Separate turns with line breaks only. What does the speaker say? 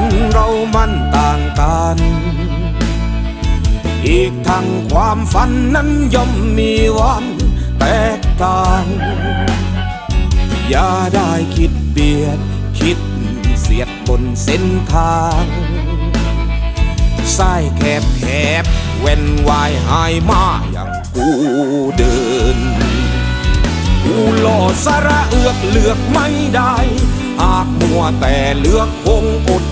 น อีกทั้งความฝันนั้นย่อมมีวันแตกต่าง อย่าได้คิดเบียด คิดเสียดบนเส้นทางสายแคบแคบเว้นวายหายมาอย่างกูเดินกูหล่อสาระเอือกเลือกไม่ได้ หากมัวแต่เลือกคงอด